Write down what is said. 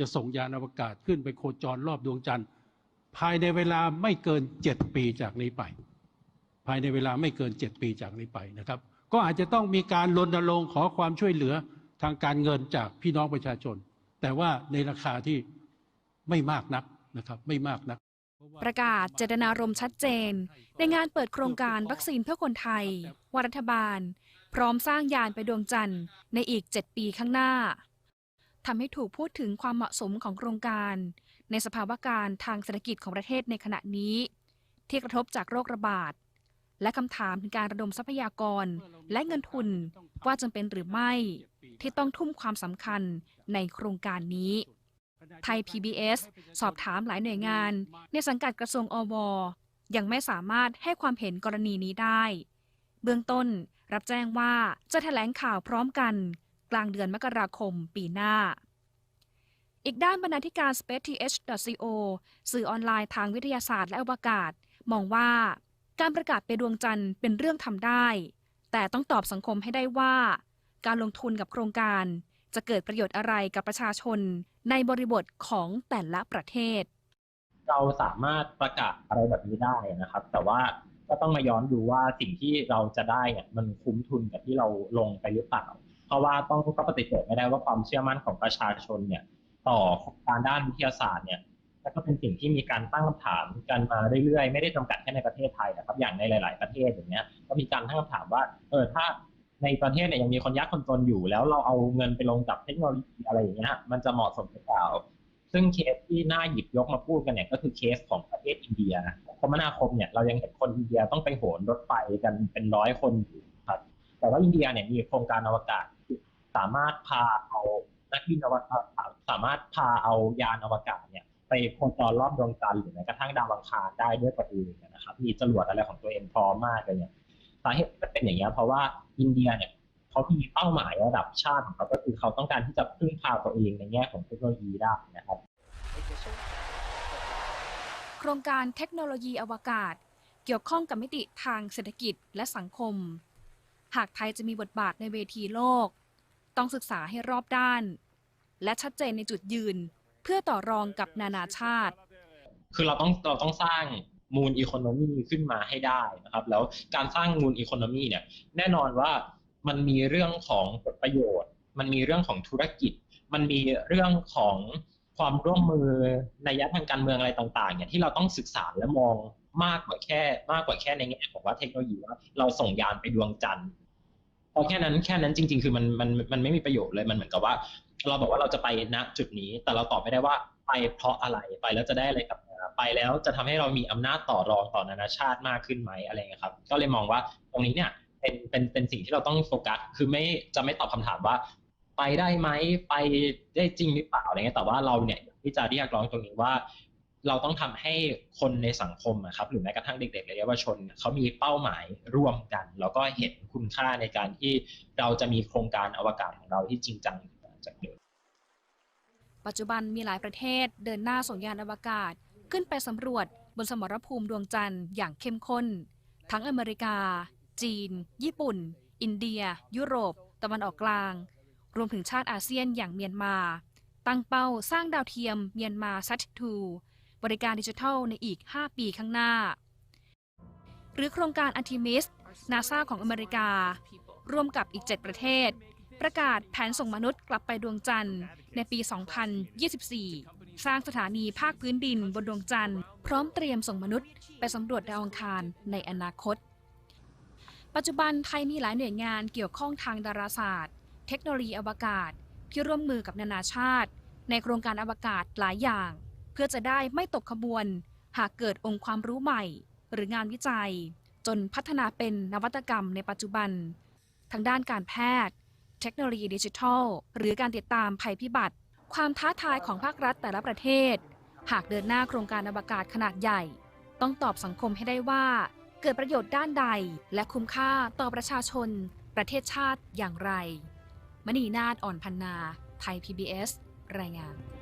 จะส่งยานอวกาศขึ้นไปโคจรรอบดวงจันทร์ ภายในเวลาไม่เกินเจ็ดปีจากนี้ไป ภายในเวลาไม่เกินเจ็ดปีจากนี้ไปนะครับ ก็อาจจะต้องมีการรณรงค์ขอความช่วยเหลือทางการเงินจากพี่น้องประชาชน แต่ว่าในราคาที่ไม่มากนักนะครับ ไม่มากนัก ประกาศเจตนารมณ์ชัดเจน ในงานเปิดโครงการวัคซีนเพื่อคนไทยว่ารัฐบาล พร้อมสร้างยานไปดวงจันทร์ในอีก 7 ปีข้างหน้า ทำให้ถูกพูดถึงความเหมาะสมของโครงการ ในสภาวะการทางเศรษฐกิจของประเทศในขณะนี้ ที่กระทบจากโรคระบาด และคำถามถึงการระดมทรัพยากรและเงินทุนว่าจำเป็นหรือไม่ ที่ต้องทุ่มความสำคัญในโครงการนี้ไทย PBS สอบถามหลายหน่วยงาน ในสังกัดกระทรวงอวยังไม่สามารถให้ความเห็นกรณีนี้ได้ เบื้องต้นรับแจ้งว่าจะแถลงข่าวพร้อมกัน กลางเดือนมกราคมปีหน้า อีกด้านบรรณาธิการ spaceth.co สื่อออนไลน์ทางวิทยาศาสตร์และอวกาศ มองว่า การประกาศไปดวงจันทร์เป็นเรื่องทำได้ แต่ต้องตอบสังคมให้ได้ว่า การลงทุนกับโครงการ จะเกิดประโยชน์อะไรกับประชาชนในบริบทของแต่ละประเทศ เราสามารถประกาศอะไรแบบนี้ได้นะครับ แต่ว่าก็ต้องมาย้อนดูว่าสิ่งที่เราจะได้เนี่ยมันคุ้มทุนกับที่เราลงไปหรือเปล่า เพราะว่าต้องก็ปฏิเสธไม่ได้ว่าความเชื่อมั่นของประชาชนเนี่ย ต่อการด้านวิทยาศาสตร์เนี่ยก็เป็นสิ่งที่มีการตั้งคำถามกันมาเรื่อยๆ ไม่ได้จำกัดแค่ในประเทศไทยนะครับ อย่างในหลาย ๆประเทศอย่างเงี้ย ก็มีการตั้งคำถามว่า เออถ้าในประเทศเนี่ยยังมีคนยากคนจนอยู่ แล้วเราเอาเงินไปลงกับเทคโนโลยีอะไรอย่างเงี้ยมันจะเหมาะสมหรือเปล่า ซึ่งเคสที่น่าหยิบยกมาพูดกันเนี่ยก็คือเคสของประเทศอินเดียคมนาคมเนี่ยเรายังเห็นคนอินเดียต้องไปโหนรถไฟกันเป็นร้อยคนอยู่ครับแต่ว่าอินเดียเนี่ยมีโครงการอวกาศ สามารถพาเอานักบินอวกาศสามารถพาเอายานอวกาศเนี่ยไปโคจรรอบดวงจันทร์หรือแม้กระทั่งดาวอังคารได้ด้วยตัวเองนะครับ มีจรวดอะไรของตัวเองพร้อมมากเลยเนี่ยสาเหตุที่เป็นอย่างนี้ยเพราะว่าอินเดียเนี่ยเขามีเป้าหมายระดับชาติของเขาก็คือเขาต้องการที่จะพึ่งพาตัวเองในแง่ของเทคโนโลยีได้นะครับโครงการเทคโนโลยีอวกาศ เกี่ยวข้องกับมิติทางเศรษฐกิจและสังคม หากไทยจะมีบทบาทในเวทีโลก ต้องศึกษาให้รอบด้าน และชัดเจนในจุดยืน เพื่อต่อรองกับนานาชาติ คือเราต้องเราต้องสร้างมูลอีโคโนมีขึ้นมาให้ได้นะครับ แล้วการสร้างมูลอีโคโนมีเนี่ยแน่นอนว่ามันมีเรื่องของผลประโยชน์ มันมีเรื่องของธุรกิจ มันมีเรื่องของความร่วมมือในยะทางการเมืองอะไรต่างๆเนี่ยที่เราต้องศึกษาและมองมากกว่าแค่ มากกว่าแค่ในแง่ของว่าเทคโนโลยีว่าเราส่งยานไปดวงจันทร์ พอแค่นั้นแค่นั้นจริง ๆ คือมันมันมันไม่มีประโยชน์เลยมันเหมือนกับว่า เราบอกว่าเราจะไปณจุดนี้ แต่เราตอบไม่ได้ว่าไปเพราะอะไรไปแล้วจะได้อะไรกลับมาไปแล้วจะทำให้เรามีอำนาจต่อรองต่อนานาชาติมากขึ้นไหมอะไรเงี้ยครับ ก็เลยมองว่าตรงนี้เนี่ยเป็นเป็นเป็นสิ่งที่เราต้องโฟกัสคือไม่จะไม่ตอบคำถามว่า ไปได้ไหมไปได้จริงหรือเปล่าอะไรเงี้ยแต่ว่าเราเนี่ยที่จะเรียกร้องตรงนี้ว่า เราต้องทำให้คนในสังคมครับหรือแม้กระทั่งเด็กๆและเยาวชนเขามีเป้าหมายร่วมกัน แล้วก็เห็นคุณค่าในการที่เราจะมีโครงการอวกาศของเราที่จริงจังจากเดิมปัจจุบันมีหลายประเทศเดินหน้าส่งยานอวกาศ ขึ้นไปสำรวจบนสมรภูมิดวงจันทร์อย่างเข้มข้น ทั้งอเมริกา จีน ญี่ปุ่น อินเดีย ยุโรป ตะวันออกกลาง รวมถึงชาติอาเซียนอย่างเมียนมา ตั้งเป้าสร้างดาวเทียมเมียนมาซัตทู บริการดิจิทัลในอีก 5 ปีข้างหน้า หรือโครงการอันติมิสนาซาของอเมริกา ร่วมกับอีก 7 ประเทศ ประกาศแผนส่งมนุษย์กลับไปดวงจันทร์ในปี 2024 สร้างสถานีภาคพื้นดินบนดวงจันทร์ พร้อมเตรียมส่งมนุษย์ไปสำรวจดาวอังคารในอนาคต ปัจจุบันไทยมีหลายหน่วยงานเกี่ยวข้องทางดาราศาสตร์ เทคโนโลยีอวกาศที่ร่วมมือกับนานาชาติ ในโครงการอวกาศหลายอย่าง พื่อจะได้ไม่ตกขบวน หากเกิดองค์ความรู้ใหม่ หรืองานวิจัย จนพัฒนาเป็นนวัตกรรมในปัจจุบัน ทางด้านการแพทย์ เทคโนโลยีดิจิทัล หรือการติดตามภัยพิบัติ ความท้าทายของภาครัฐแต่ละประเทศ หากเดินหน้าโครงการอวกาศขนาดใหญ่ ต้องตอบสังคมให้ได้ว่า เกิดประโยชน์ด้านใด และคุ้มค่าต่อประชาชน ประเทศชาติอย่างไร มณีนาฏอ่อนพันนา ไทย PBS รายงาน